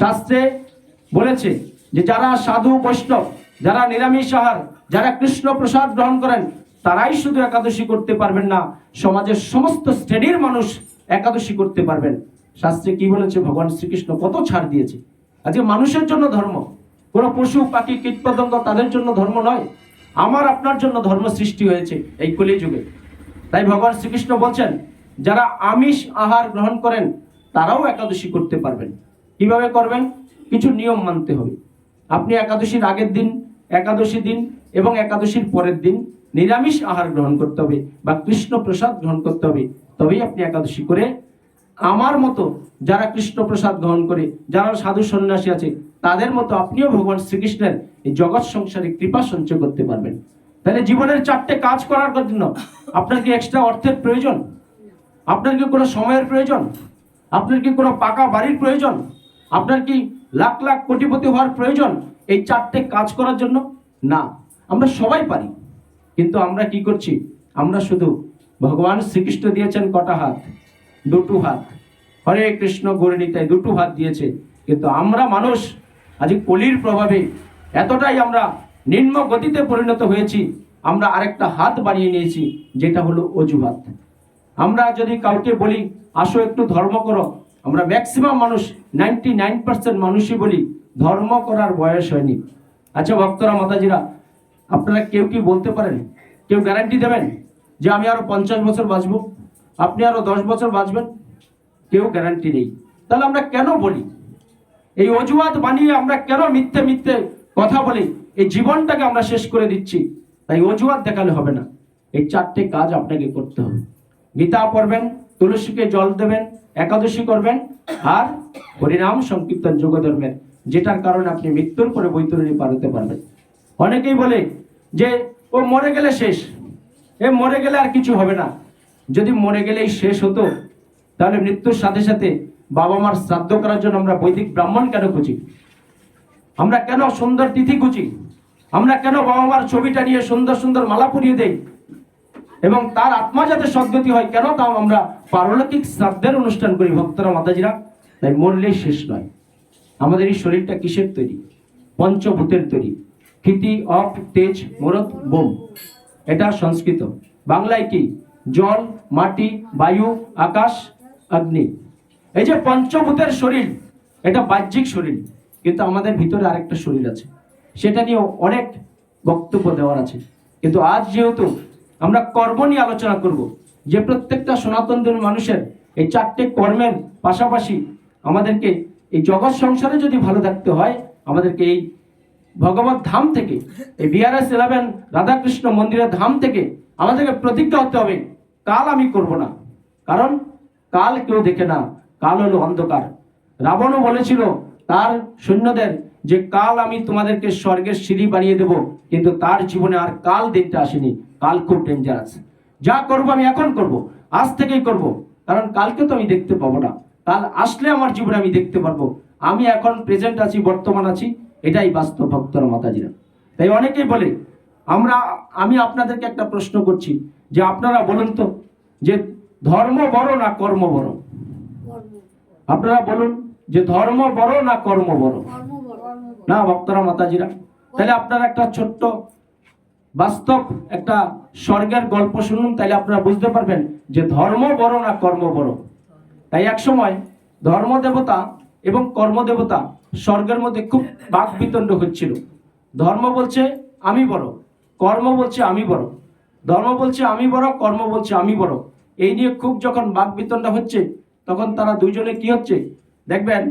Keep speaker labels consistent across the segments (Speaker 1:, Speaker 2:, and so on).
Speaker 1: শাস্ত্রে বলেছে যে যারা সাধু, বৈষ্ণব, যারা নিরামিষ আহার, যারা কৃষ্ণ প্রসাদ গ্রহণ করেন, তারাই শুধু একাদশী করতে পারবেন না, সমাজের সমস্ত শ্রেণির মানুষ একাদশী করতে পারবেন। শাস্ত্রে কি বলেছে? ভগবান শ্রীকৃষ্ণ কত ছাড় দিয়েছে। আজকে মানুষের জন্য ধর্ম, কোনো পশু, পাখি কীটপতঙ্গ তাদের জন্য ধর্ম নয়। আমার, আপনার জন্য ধর্ম সৃষ্টি হয়েছে এই কলি যুগে তাই ভগবান শ্রীকৃষ্ণ বলছেন, যারা আমিষ আহার গ্রহণ করেন, তারাও একাদশী করতে পারবেন। কীভাবে করবেন? কিছু নিয়ম মানতে হবে। আপনি একাদশীর আগের দিন, একাদশী দিন এবং একাদশীর পরের দিন নিরামিষ আহার গ্রহণ করতে হবে বা কৃষ্ণ প্রসাদ গ্রহণ করতে হবে। তবেই আপনি একাদশী করে আমার মতো যারা কৃষ্ণ প্রসাদ গ্রহণ করে, যারা সাধু সন্ন্যাসী আছে, তাদের মতো আপনিও ভগবান শ্রীকৃষ্ণের এই জগৎ সংসারে কৃপা সঞ্চয় করতে পারবেন। তাহলে জীবনের চারটে কাজ করার জন্য আপনার কি এক্সট্রা অর্থের প্রয়োজন? আপনার কি কোনো সময়ের প্রয়োজন? আপনার কি কোনো পাকা বাড়ির প্রয়োজন? আপনার কি লাখ লাখ কোটিপতি হওয়ার প্রয়োজন এই চারটে কাজ করার জন্য? না, আমরা সবাই পারি। কিন্তু আমরা কি করছি? আমরা শুধু ভগবান শ্রীকৃষ্ণ দিয়েছেন কটা হাত, দুটো হাত। হরে কৃষ্ণ গরিণীতায় দুটো হাত দিয়েছে। কিন্তু আমরা মানুষ, আজ কলির প্রভাবে এতটাই আমরা নিম্ন গতিতে পরিণত হয়েছি, আমরা আরেকটা হাত বাড়িয়ে নিয়েছি, যেটা হলো অজুহাত। আমরা যদি কাউকে বলি, আসো একটু ধর্ম করো। আমরা ম্যাক্সিমাম মানুষ নাইনটি নাইন পার্সেন্ট মানুষই বলি, ধর্ম করার বয়স হয়নি। আচ্ছা ভক্তরা, মাতাজিরা, আপনারা কেউ কি বলতে পারেন? কেউ গ্যারান্টি দেবেন যে আমি আরও পঞ্চাশ বছর বাঁচবো? আপনি আরও দশ বছর বাঁচবেন? কেউ গ্যারান্টি নেই। তাহলে আমরা কেন বলি? এই অজুহাত বানিয়ে আমরা কেন মিথ্যে মিথ্যে কথা বলি? এই জীবনটাকে আমরা শেষ করে দিচ্ছি। তাই অজুহাত দেখালে হবে না। এই চারটে কাজ আপনাকে করতে হবে। গীতা পড়বেন তুলসীকে জল দেবেন, একাদশী করবেন আর হরিনাম সংকীর্তন যোগ ধর্মের, যেটার কারণে আপনি মৃত্যুর পরে বৈতরণী পার হতে পারবেন। অনেকেই বলে যে, ও মরে গেলে শেষ, এ মরে গেলে আর কিছু হবে না। যদি মরে গেলেই শেষ হতো, তাহলে মৃত্যুর সাথে সাথে বাবা মার শ্রাদ্ধ করার জন্য আমরা বৈদিক ব্রাহ্মণ কেন খুঁজি? আমরা কেন সুন্দর তিথি খুঁজি? আমরা কেন বাবা মার ছবিটা নিয়ে সুন্দর সুন্দর মালা পরিয়ে দেই? এবং তার আত্মা যাতে সদ্গতি হয়, কেন তাও আমরা পারলৌকিক শ্রাদ্ধের অনুষ্ঠান করি, ভক্তরা, মাতাজিরা? তাই মরলেই শেষ নয়। আমাদের এই শরীরটা কিসের তৈরি? পঞ্চভূতের তৈরি। ক্ষিতি, অপ, তেজ মরত বোম। এটা সংস্কৃত। বাংলায় কি? জল, মাটি, বায়ু, আকাশ, অগ্নি। এই যে পঞ্চভূতের শরীর, এটা বাহ্যিক শরীর, কিন্তু আমাদের ভিতরে আরেকটা শরীর আছে। সেটা নিয়ে অনেক বক্তব্য দেওয়ার আছে। কিন্তু আজ যেহেতু আমরা কর্ম নিয়ে আলোচনা করব। যে প্রত্যেকটা সনাতন ধর্মী মানুষের এই চারটে কর্মের পাশাপাশি আমাদেরকে এই জগৎ সংসারে যদি ভালো থাকতে হয়, আমাদেরকে এই ভগবত ধাম থেকে, এই বিআরএস ইলেভেন রাধাকৃষ্ণ মন্দিরের ধাম থেকে আমাদেরকে প্রতিজ্ঞা হতে হবে, কাল আমি করব না। কারণ কাল কেউ দেখে না, কাল হলো অন্ধকার। রাবণও বলেছিল তার সৈন্যদের যে কাল আমি তোমাদেরকে স্বর্গের সিঁড়ি বানিয়ে দেব, কিন্তু তার জীবনে আর কাল দেখতে আসেনি। কাল খুব ডেঞ্জারাস যা করব আমি এখন করব আজ থেকেই করব। কারণ কালকে তো আমি দেখতে পাবো না। কাল আসলে আমার জীবনে আমি দেখতে পারব। আমি এখন প্রেজেন্ট আছি বর্তমান আছি এটাই বাস্তব ভক্তর মাতাজিরা। তাই অনেকেই বলে আমরা আমি আপনাদেরকে একটা প্রশ্ন করছি যে আপনারা বলুন তো যে ধর্ম বড় না কর্ম বড়? আপনারা বলুন যে ধর্ম বড় না কর্ম বড়। না ভক্তরা মাতাজিরা। তাহলে আপনারা একটা ছোট্ট বাস্তব একটা স্বর্গের গল্প শুনুন তাহলে আপনারা বুঝতে পারবেন যে ধর্ম বড় না কর্ম বড়। তাই এক সময় ধর্ম দেবতা এবং কর্ম দেবতা স্বর্গের মধ্যে খুব বাক বিতণ্ড হচ্ছিল। ধর্ম বলছে, আমি বড়। কর্ম বলছে, আমি বড়। ধর্ম বলছে, আমি বড়। কর্ম বলছে, আমি বড়। এই নিয়ে খুব যখন বাক বিতণ্ড হচ্ছে, তখন তারা দুইজনে কি হচ্ছে? দেখবেন,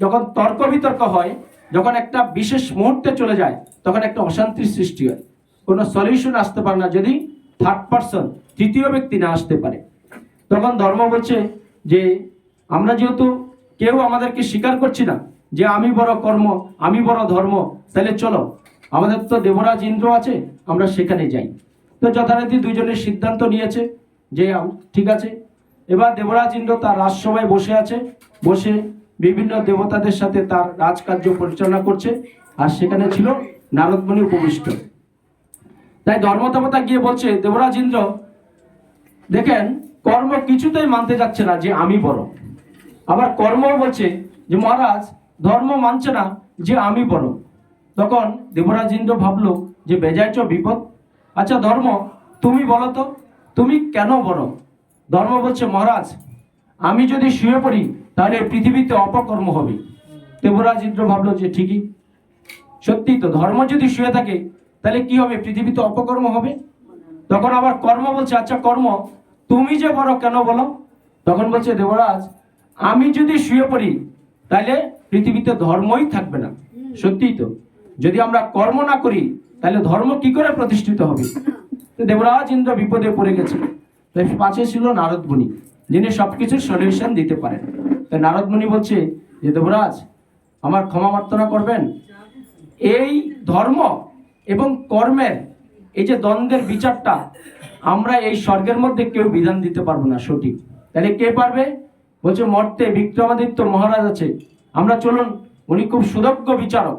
Speaker 1: যখন তর্ক বিতর্ক হয়, যখন একটা বিশেষ মুহূর্তে চলে যায়, তখন একটা অশান্তির সৃষ্টি হয়। কোনো সলিউশন আসতে পারে না যদি থার্ড পার্সন তৃতীয় ব্যক্তি না আসতে পারে। তখন ধর্ম বলছে যে, আমরা যেহেতু কেউ আমাদেরকে স্বীকার করছি না যে আমি বড় কর্ম, আমি বড় ধর্ম, তাহলে চলো, আমাদের তো দেবরাজ ইন্দ্র আছে, আমরা সেখানে যাই। তো যথারীতি দুইজনের সিদ্ধান্ত নিয়েছে যে ঠিক আছে। এবার দেবরাজ ইন্দ্র তার রাজসভায় বসে আছে, বসে বিভিন্ন দেবতাদের সাথে তার রাজকার্য পরিচালনা করছে, আর সেখানে ছিল নারদমণি উপবিষ্ট। তাই ধর্মদেবতা গিয়ে বলছে দেবরাজ ইন্দ্র দেখেন, কর্ম কিছুতেই মানতে যাচ্ছে না যে আমি বড় আবার কর্ম বলছে যে, মহারাজ, ধর্ম মানছে না যে আমি বড় তখন দেবরাজ ইন্দ্র ভাবলো যে বেজাইছ বিপদ। আচ্ছা ধর্ম, তুমি বলো তো, তুমি কেন বড় ধর্ম বলছে, মহারাজ, আমি যদি শুয়ে পড়ি, তাহলে পৃথিবীতে অপকর্ম হবে। দেবরাজ ইন্দ্র ভাবলো যে, ঠিকই। সত্যি তো, ধর্ম যদি শুয়ে থাকে তাহলে কি হবে? পৃথিবীতে অপকর্ম হবে? তখন আবার কর্ম বলছে আচ্ছা কর্ম, তুমি যে বড় কেন বলো? তখন বলছে, দেবরাজ, আমি যদি শুয়ে পড়ি, তাহলে পৃথিবীতে ধর্মই থাকবে না। সত্যিই তো। যদি আমরা কর্ম না করি, তাহলে ধর্ম কি করে প্রতিষ্ঠিত হবে? দেবরাজ ইন্দ্র বিপদে পড়ে গেছে। তাই পাশে ছিল নারদ মুনি যিনি সবকিছুর সলিউশন দিতে পারেন। তাই নারদ মুনি বলছে যে, দেবরাজ, আমার ক্ষমা প্রার্থনা করবেন? এই ধর্ম এবং কর্মের এই যে দ্বন্দ্বের বিচারটা, আমরা এই স্বর্গের মধ্যে কেউ বিধান দিতে পারব না, সঠিক। তাহলে কে পারবে? বলছে, মর্তে বিক্রমাদিত্য মহারাজ আছে। আমরা চলুন, উনি খুব সুদক্ষ বিচারক।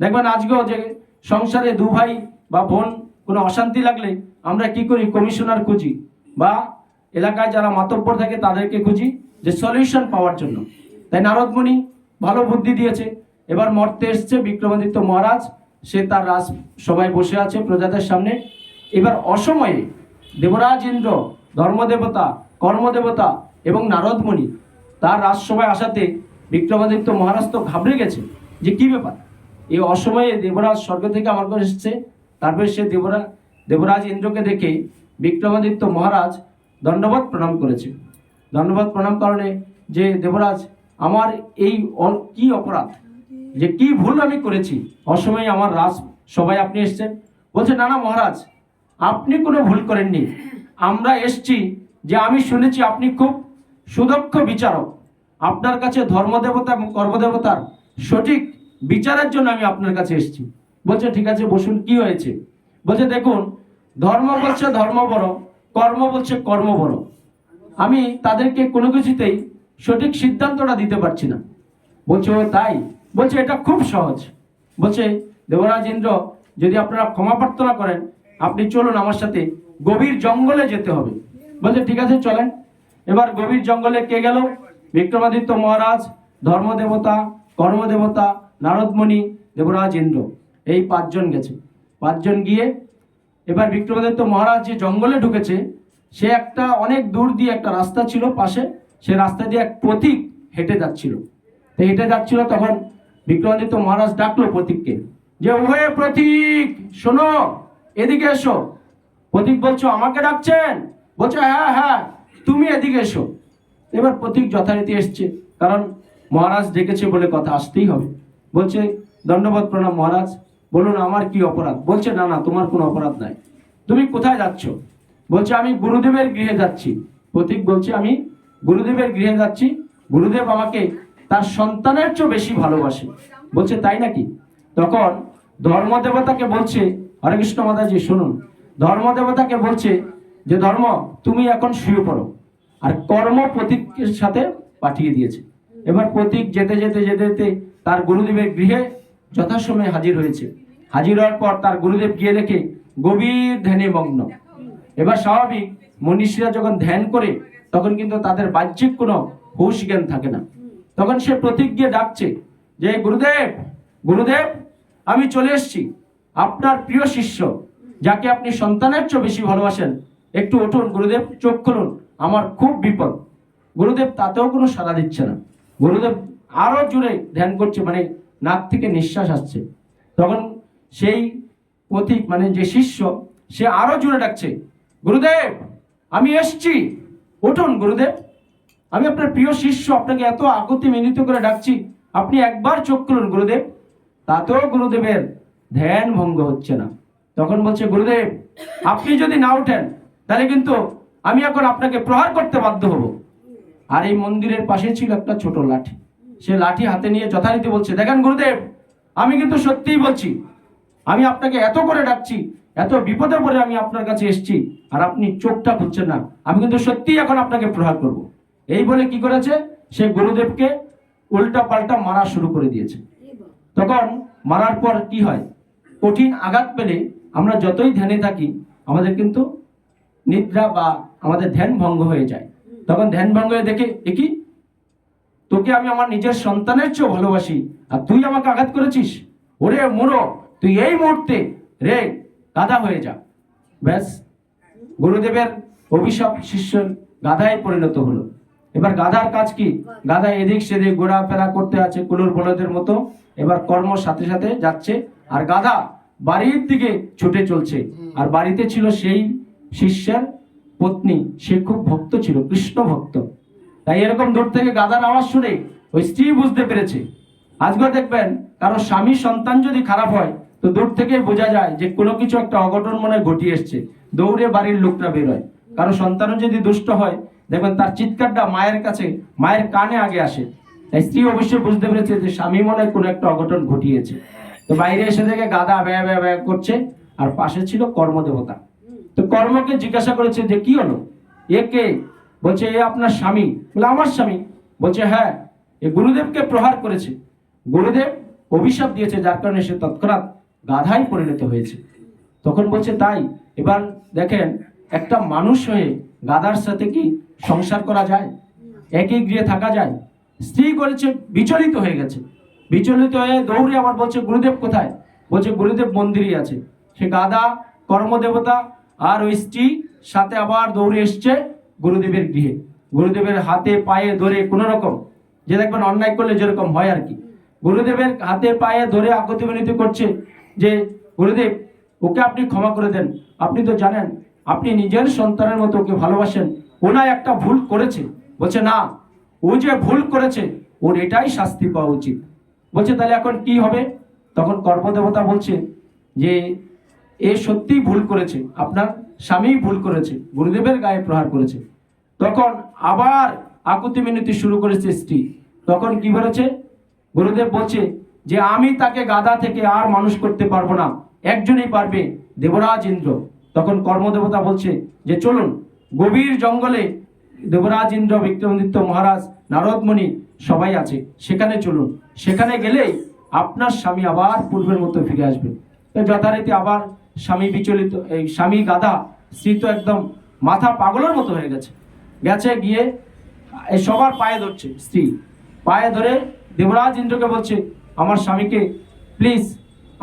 Speaker 1: দেখবেন আজকেও যে সংসারে দু ভাই বা বোন, কোনো অশান্তি লাগলে আমরা কি করি? কমিশনার খুঁজি বা এলাকায় যারা মাতব্বর থাকে তাদেরকে খুঁজি যে সলিউশন পাওয়ার জন্য। তাই নারদমণি ভালো বুদ্ধি দিয়েছে। এবার মর্তে এসছে বিক্রমাদিত্য মহারাজ। সে তার রাজ সবাই বসে আছে প্রজাদের সামনে। এবার অসময়ে দেবরাজ ইন্দ্র ধর্মদেবতা, কর্মদেবতা এবং নারদমণি তার রাজসভায় আসাতে বিক্রমাদিত্য মহারাজ তো ঘাবড়ে গেছে যে কি ব্যাপার? এই অসময়ে দেবরাজ স্বর্গ থেকে আমার কাছে এসেছে। তারপরে সে দেবরা দেবরাজ ইন্দ্রকে দেখে বিক্রমাদিত্য মহারাজ দণ্ডবত প্রণাম করেছে। দণ্ডবাদ প্রণাম কারণে যে দেবরাজ, আমার এই কি অপরাধ? যে কি ভুল আমি করেছি? অসময়ে আমার রাজ সবাই আপনি এসছেন। বলছে, না না, মহারাজ, আপনি কোনো ভুল করেননি। আমরা এসছি যে আমি শুনেছি আপনি খুব সুদক্ষ বিচারক। আপনার কাছে ধর্মদেবতা এবং কর্মদেবতার সঠিক বিচারের জন্য আমি আপনার কাছে এসেছি। বলছে, ঠিক আছে, বসুন, কি হয়েছে? বলছে, দেখুন, ধর্ম বলছে ধর্ম বড়, কর্ম বলছে কর্ম বড়। আমি তাদেরকে কোনো কিছুতেই সঠিক সিদ্ধান্তটা দিতে পারছি না। বলছে, ও, তাই? বলছে, এটা খুব সহজ। বলছে দেবরাজ ইন্দ্র যদি আপনারা ক্ষমা প্রার্থনা করেন, আপনি চলুন আমার সাথে গভীর জঙ্গলে যেতে হবে। বলছে, ঠিক আছে, চলেন। এবার গভীর জঙ্গলে কে গেল? বিক্রমাদিত্য মহারাজ, ধর্মদেবতা, কর্মদেবতা, নারদমণি দেবরাজ ইন্দ্র এই পাঁচজন গেছে। পাঁচজন গিয়ে এবার বিক্রমাদিত্য মহারাজ যে জঙ্গলে ঢুকেছে, সে একটা অনেক দূর দিয়ে একটা রাস্তা ছিল পাশে, সে রাস্তা দিয়ে এক পথিক হেঁটে যাচ্ছিল। তো হেঁটে যাচ্ছিল তখন বিক্রমাদিত্য মহারাজ ডাকলো প্রতীককে যে, ওহে প্রতীক, শোনো, এদিকে এসো। প্রতীক বলছো, আমাকে ডাকছেন? বলছো হ্যাঁ হ্যাঁ তুমি এদিকে এসো। এবার প্রতীক যথারীতি এসছে, কারণ মহারাজ ডেকেছে বলে কথা আসতেই হবে। বলছে, দণ্ডবোধ প্রণাম মহারাজ, বলুন আমার কি অপরাধ? বলছে, না না, তোমার কোনো অপরাধ নাই। তুমি কোথায় যাচ্ছ? বলছে, আমি গুরুদেবের গৃহে যাচ্ছি। প্রতীক বলছে, আমি গুরুদেবের গৃহে যাচ্ছি। গুরুদেব আমাকে তার সন্তানের চেয়ে বেশি ভালোবাসে। বলছে, তাই নাকি? তখন ধর্মদেবতাকে বলছে, হরে কৃষ্ণ মাতাজি, শুনুন। ধর্মদেবতাকে বলছে যে, ধর্ম, তুমি এখন শুয়ে পড়ো। আর কর্ম প্রতীকের সাথে পাঠিয়ে দিয়েছে। এবার প্রতীক যেতে যেতে যেতে যেতে তার গুরুদেবের গৃহে যথাসময়ে হাজির হয়েছে। হাজির হওয়ার পর তার গুরুদেব গিয়ে দেখে, গভীর ধ্যানে মগ্ন। এবার স্বাভাবিক, মনীষীরা যখন ধ্যান করে, তখন কিন্তু তাদের বাহ্যিক কোনো হুশ জ্ঞান থাকে না। তখন সে প্রতীক গিয়ে ডাকছে যে, গুরুদেব গুরুদেব, আমি চলে এসেছি। আপনার প্রিয় শিষ্য, যাকে আপনি সন্তানের চেয়ে বেশি ভালোবাসেন, একটু উঠুন, গুরুদেব, চোখ খুলুন, আমার খুব বিপদ। গুরুদেব তাতেও কোনো সাড়া দিচ্ছে না। গুরুদেব আরও জোরে ধ্যান করছে মানে নাক থেকে নিঃশ্বাস আসছে। তখন সেই পথিক মানে যে শিষ্য, সে আরও জোরে ডাকছে, গুরুদেব, আমি এসছি। উঠুন, গুরুদেব। আমি আপনার প্রিয় শিষ্য, আপনাকে এত আগতি মিনিত করে ডাকছি। আপনি একবার চোখ খুলুন, গুরুদেব। তাতেও গুরুদেবের ধ্যান ভঙ্গ হচ্ছে না। তখন বলছে, গুরুদেব, আপনি যদি না উঠেন তাহলে কিন্তু আমি এখন আপনাকে প্রহার করতে বাধ্য হব। আর এই মন্দিরের পাশে ছিল একটা ছোট লাঠি। সে লাঠি হাতে নিয়ে যথারীতি বলছে, দেখেন গুরুদেব, আমি কিন্তু সত্যিই বলছি, আমি আপনাকে এত করে ডাকছি, এত বিপদে পড়ে আমি আপনার কাছে এসেছি, আর আপনি চোখটা খুঁজছেন না। আমি কিন্তু সত্যিই এখন আপনাকে প্রহার করব। এই বলে কি করেছে? সে গুরুদেবকে উল্টা পাল্টা মারা শুরু করে দিয়েছে। তখন মারার পর কি হয়? কঠিন আঘাত পেলে আমরা যতই ধ্যানে থাকি, আমাদের কিন্তু নিদ্রা বা আমাদের ধ্যান ভঙ্গ হয়ে যায়। তখন ধ্যান ভঙ্গ হয়ে দেখে, এ কি? তোকে আমি আমার নিজের সন্তানের চেয়েও ভালোবাসি, আর তুই আমাকে আঘাত করেছিস? ওরে মোড়ো তুই এই মুহূর্তে রে, গাধা হয়ে যা। ব্যাস, গুরুদেবের অভিশাপ শিষ্য গাধায় পরিণত হলো। এবার গাধার কাজ কি? গাধা এদিক সেদিক ঘোরাফেরা করতে আছে কুলুর বলদের মতো। এবার কর্ম সাথে সাথে যাচ্ছে। আর গাধা বাড়ির দিকে ছুটে চলছে। আর বাড়িতে ছিল সেই শিষ্যের পত্নী। সে খুব ভক্ত ছিল, কৃষ্ণ ভক্ত। তাই এরকম দূর থেকে গাধার আওয়াজ শুনে ওই স্ত্রী বুঝতে পেরেছে। আজকে দেখবেন, কারও স্বামী সন্তান যদি খারাপ হয়, তো দূর থেকে বোঝা যায় যে কোনো কিছু একটা অঘটন মনে ঘটিয়ে এসছে। দৌড়ে বাড়ির লোকটা বেরোয়। কারও সন্তানও যদি দুষ্ট হয় দেখবেন তার চিৎকারটা মায়ের কাছে, মায়ের কানে আগে আসে। তাই স্ত্রী অবশ্যই বুঝতে পেরেছে যে স্বামী মনে কোনো একটা অঘটন ঘটিয়েছে। তো বাইরে এসে দেখে গাদা ব্যয় ব্যয় ব্যয় করছে, আর পাশে ছিল কর্মদেবতা। তো কর্মকে জিজ্ঞাসা করেছে যে কি হলো? এ কে? বলছে, এ আপনার স্বামী। বলে, আমার স্বামী। বলছে হ্যাঁ এ গুরুদেবকে প্রহার করেছে। গুরুদেব অভিশাপ দিয়েছে, যার কারণে সে তৎক্ষণাৎ গাধাই পরিণত হয়েছে। তখন বলছে, তাই। এবার দেখেন, একটা মানুষ হয়ে গাধার সাথে কি সংসার করা যায়? একই গৃহে থাকা যায়? স্ত্রী করেছে, বিচলিত হয়ে গেছে। বিচলিত হয়ে দৌড়ে আবার বলছে, গুরুদেব কোথায়? বলছে, গুরুদেব মন্দিরই আছে। সে গাদা কর্মদেবতা আর ওই স্ত্রী সাথে আবার দৌড়ে এসছে গুরুদেবের গৃহে। গুরুদেবের হাতে পায়ে ধরে কোনো রকম, যে দেখবেন অন্যায় করলে যেরকম হয় আর কি। গুরুদেবের হাতে পায়ে ধরে বিনতি করছে যে, গুরুদেব, ওকে আপনি ক্ষমা করে দেন। আপনি তো জানেন আপনি নিজের সন্তানের মতো ওকে ভালোবাসেন। ওনা একটা ভুল করেছে। বলছে, না, ও যে ভুল করেছে, ওর এটাই শাস্তি পাওয়া উচিত। বলছে, তাহলে এখন কি হবে? তখন কর্মদেবতা বলছে যে, এ সত্যিই ভুল করেছে। আপনার স্বামী ভুল করেছে। গুরুদেবের গায়ে প্রহার করেছে। তখন আবার আকুতি মিনতি শুরু করেছে স্ত্রী। তখন কি বলেছে? গুরুদেব বলছে যে, আমি তাকে গাদা থেকে আর মানুষ করতে পারব না। একজনই পারবে দেবরাজ ইন্দ্র। তখন কর্মদেবতা বলছে যে চলুন, গভীর জঙ্গলে দেবরাজ ইন্দ্র বিক্রমাদিত্য মহারাজ নারদমণি সবাই আছে, সেখানে চলুন। সেখানে গেলেই আপনার স্বামী আবার পূর্বের মতো ফিরে আসবে। যথারীতি আবার স্বামী বিচলিত, এই স্বামী গাধা স্ত্রী তো একদম মাথা পাগলের মতো হয়ে গেছে। গেছে গিয়ে এই সবার পায়ে ধরছে স্ত্রী। পায়ে ধরে দেবরাজ ইন্দ্রকে বলছে, আমার স্বামীকে প্লিজ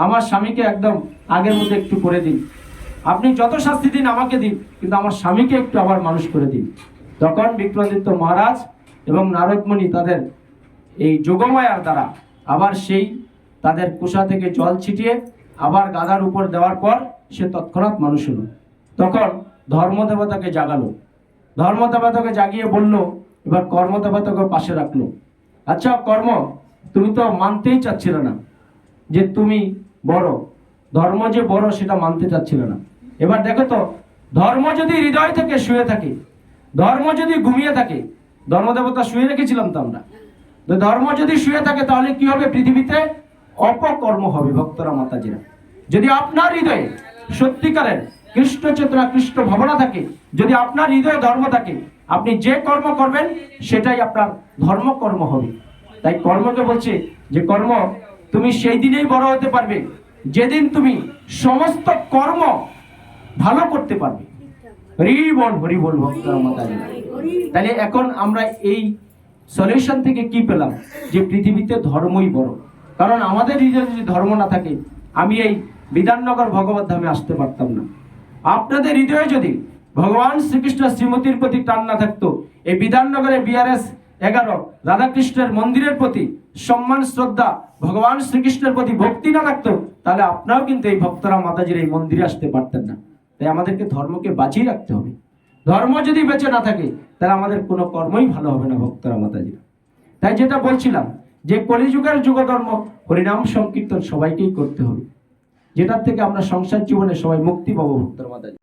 Speaker 1: আমার স্বামীকে একদম আগের মধ্যে একটু করে দিন। আপনি যত শাস্তি দিন আমাকে দিন, কিন্তু আমার স্বামীকে একটু আবার মানুষ করে দিন। তখন বিক্রমাদিত্য মহারাজ এবং নারদমণি তাদের এই যোগমায়ার দ্বারা আবার সেই তাদের কুষা থেকে জল ছিটিয়ে আবার গাদার উপর দেওয়ার পর সে তৎক্ষণাৎ মানুষ হলো। তখন ধর্মদেবতাকে জাগালো। ধর্মদেবতাকে জাগিয়ে বলল, এবার কর্মদেবতাকে পাশে রাখল। আচ্ছা কর্ম, তুমি তো মানতেই চাচ্ছিলে না যে তুমি বড়। ধর্ম যে বড়, সেটা মানতে চাচ্ছিলে না। এবার দেখো তো, ধর্ম যদি হৃদয় থেকে শুয়ে থাকে, ধর্ম যদি ঘুমিয়ে থাকে, ধর্মদেবতা শুয়ে রেখেছিলাম তো আমরা। ধর্ম যদি শুয়ে থাকে, তাহলে কি হবে পৃথিবীতে? অপকর্ম হবে ভক্তরা, মাতাজিরা। যদি আপনার হৃদয়ে সত্যিকারের কৃষ্ণ চেতনা, কৃষ্ণ ভাবনা থাকে, যদি আপনার হৃদয়ে ধর্ম থাকে, আপনি যে কর্ম করবেন, সেটাই আপনার ধর্মকর্ম হবে। তাই কর্মকে বলছে যে, কর্ম তুমি সেই দিনেই বড় হতে পারবে। যেদিন তুমি সমস্ত কর্ম ভালো করতে পারবে। তাহলে এখন আমরা এই সলিউশন থেকে কি পেলাম? যে পৃথিবীতে ধর্মই বড়। কারণ আমাদের হৃদয়ে যদি ধর্ম না থাকে, আমি এই বিধাননগর ভগবত ধামে আসতে পারতাম না। আপনাদের হৃদয়ে যদি ভগবান শ্রীকৃষ্ণ শ্রীমতীর প্রতি টান না থাকতো, এই বিধাননগরে বিআরএস এগারো, রাধাকৃষ্ণের মন্দিরের প্রতি সম্মান, শ্রদ্ধা, ভগবান শ্রীকৃষ্ণের প্রতি ভক্তি না থাকতো, তাহলে আপনারাও কিন্তু এই ভক্তরা মাতাজির এই মন্দিরে আসতে পারতেন না। তাই আমাদেরকে ধর্মকে বাঁচিয়ে রাখতে হবে। ধর্ম যদি বেঁচে না থাকে, তাহলে আমাদের কোনো কর্মই ভালো হবে না, ভক্তরা, মাতাজিরা। তাই যেটা বলছিলাম, যে কলিযুগের যুগধর্ম, হরিনাম সংকীর্তন সবাইকেই করতে হবে। যেটার থেকে আমরা সংসার জীবনে সবাই মুক্তি পাবো, ভক্তরা মাতাজি